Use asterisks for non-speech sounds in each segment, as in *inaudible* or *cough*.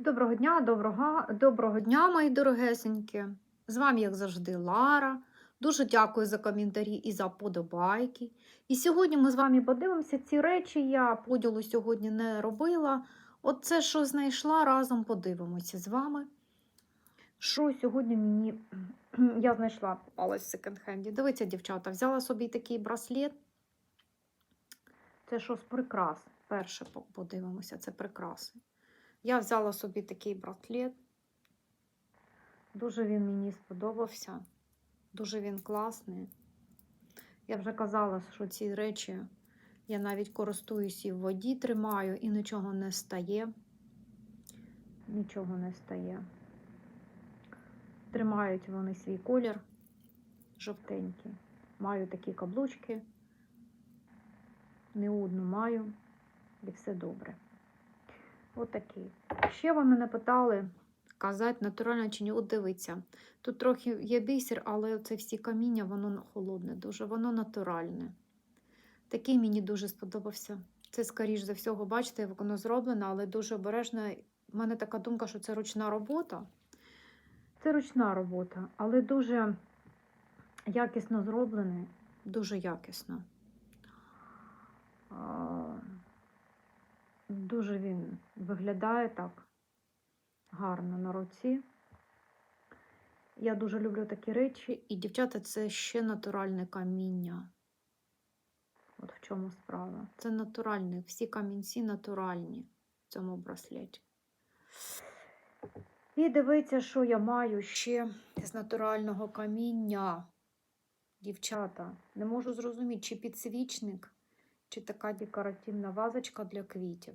Доброго дня, доброго, доброго дня, мої дорогесенькі. З вами, як завжди, Лара. Дуже дякую за коментарі і за подобайки. І сьогодні ми з вами подивимося ці речі. Я поділу сьогодні не робила. От це, що знайшла, разом подивимося з вами. Що сьогодні мені *clears throat* я знайшла попалась в секонд-хенді. Дивіться, дівчата, взяла собі такий браслет. Це що з прикрас. Перше подивимося, це прикраси. Я взяла собі такий браслет. Дуже він мені сподобався. Дуже він класний. Я вже казала, що ці речі я навіть користуюсь і в воді тримаю, і нічого не стає. Нічого не стає. Тримають вони свій колір жовтенький. Маю такі каблучки. Не одну маю, і все добре. Отакий. Ще ви мене питали казати, натурально чи ні. От дивіться. Тут трохи є бісер, але це всі каміння, воно холодне дуже, воно натуральне. Такий мені дуже сподобався. Це, скоріш за всього, бачите, як воно зроблено, але дуже обережно. У мене така думка, що це ручна робота. Це ручна робота, але дуже якісно зроблене, дуже якісно. Дуже він виглядає так гарно на руці. Я дуже люблю такі речі, і дівчата, це ще натуральне каміння. От в чому справа. Це натуральне, всі камінці натуральні в цьому браслеті. І дивіться, що я маю ще з натурального каміння. Дівчата, не можу зрозуміти, чи підсвічник, чи така декоративна вазочка для квітів.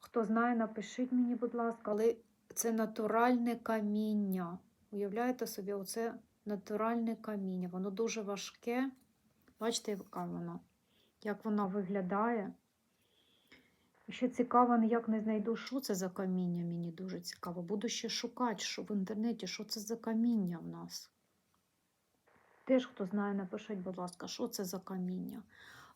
Хто знає, напишіть мені, будь ласка, але це натуральне каміння. Уявляєте собі, оце натуральне каміння. Воно дуже важке. Бачите, яка вона? Як вона виглядає? Ще цікаво, ніяк не знайду, що це за каміння. Мені дуже цікаво. Буду ще шукати що в інтернеті, що це за каміння в нас. Теж, хто знає, напишіть, будь ласка, що це за каміння.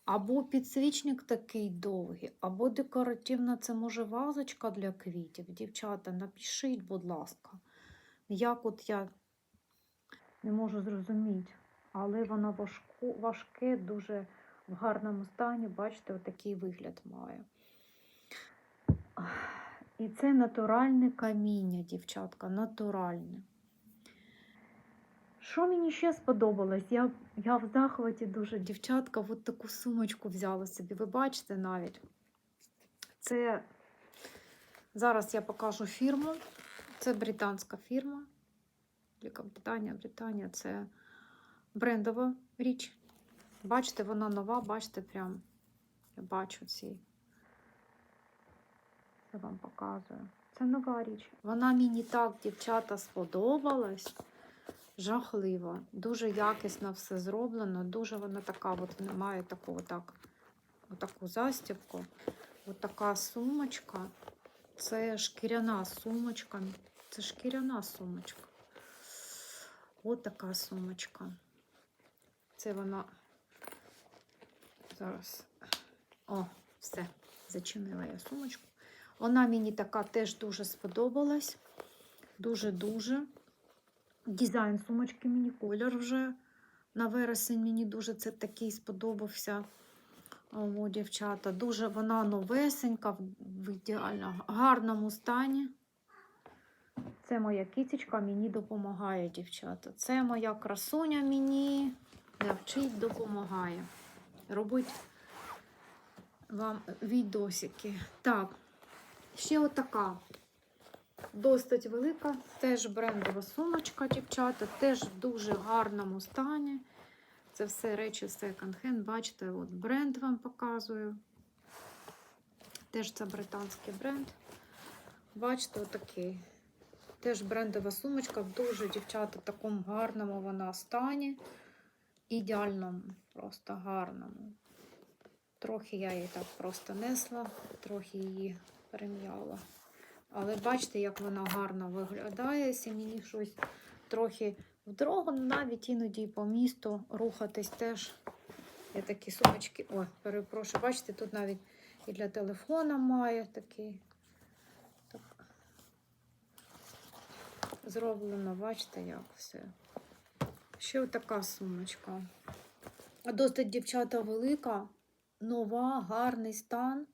Або підсвічник такий довгий, або декоративна, це може вазочка для квітів. Дівчата, напишіть, будь ласка. Як от я не можу зрозуміти, але воно важко, важке, дуже в гарному стані. Бачите, отакий вигляд має. І це натуральне каміння, дівчатка, натуральне. Що мені ще сподобалось? Я, я в захваті дуже, дівчатка, от таку сумочку взяла собі. Ви бачите навіть. Це зараз я покажу фірму. Це британська фірма. Британія, Британія це брендова річ. Бачите, вона нова, бачите, прям я бачу ці. Я вам показую. Це нова річ. Вона мені так, дівчата, сподобалась. Жахливо. Дуже якісно все зроблено. Дуже вона така, от немає такого так, отаку застібку. От така сумочка. Це шкіряна сумочка. Це шкіряна сумочка. От така сумочка. Це вона зараз. О, все, зачинила я сумочку. Вона мені така теж дуже сподобалась. Дуже-дуже. Дизайн сумочки мені колір вже на вересень мені дуже це такий сподобався. О, дівчата, дуже вона новесенька, в- ідеально гарному стані. Це моя кітечка мені допомагає, дівчата. Це моя красуня мені навчить допомагає. Робить вам відосики. Так, ще отака. Досить велика, теж брендова сумочка, дівчата, теж в дуже гарному стані. Це все речі секонд-хенд. Бачите, от бренд вам показую. Теж це британський бренд. Бачите, отакий. Теж брендова сумочка, в дуже, дівчата, такому гарному вона стані. Ідеальному, просто гарному. Трохи я її так просто несла, трохи її перем'яла. Але бачите, як вона гарно виглядає. Мені щось трохи в дорогу, навіть іноді по місту рухатись теж. Я такі сумочки. Ой, перепрошую, бачите, тут навіть і для телефона має такий. Так. зроблено, бачите, як все. Ще така сумочка. Досить дівчата велика, нова, гарний стан.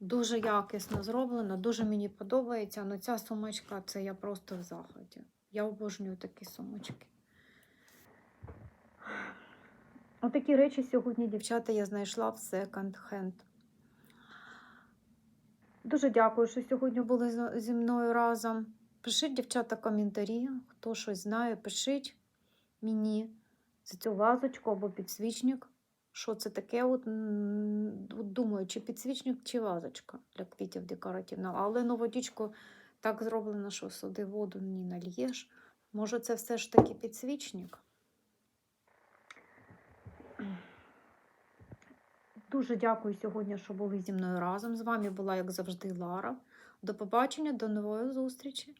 Дуже якісно зроблено, дуже мені подобається. Ну ця сумочка це я просто в захваті. Я обожнюю такі сумочки. Отакі речі сьогодні, дівчата, я знайшла в секонд-хенд. Дуже дякую, що сьогодні були зі мною разом. Пишіть, дівчата, коментарі. Хто щось знає, пишіть мені за цю вазочку або підсвічник. Що це таке? От, от думаю, чи підсвічник, чи вазочка для квітів декоративного. Але ну, водичку так зроблено, що сюди воду не нальєш. Може, це все ж таки підсвічник? Дуже дякую сьогодні, що були зі мною разом. З вами була, як завжди, Лара. До побачення, до нової зустрічі!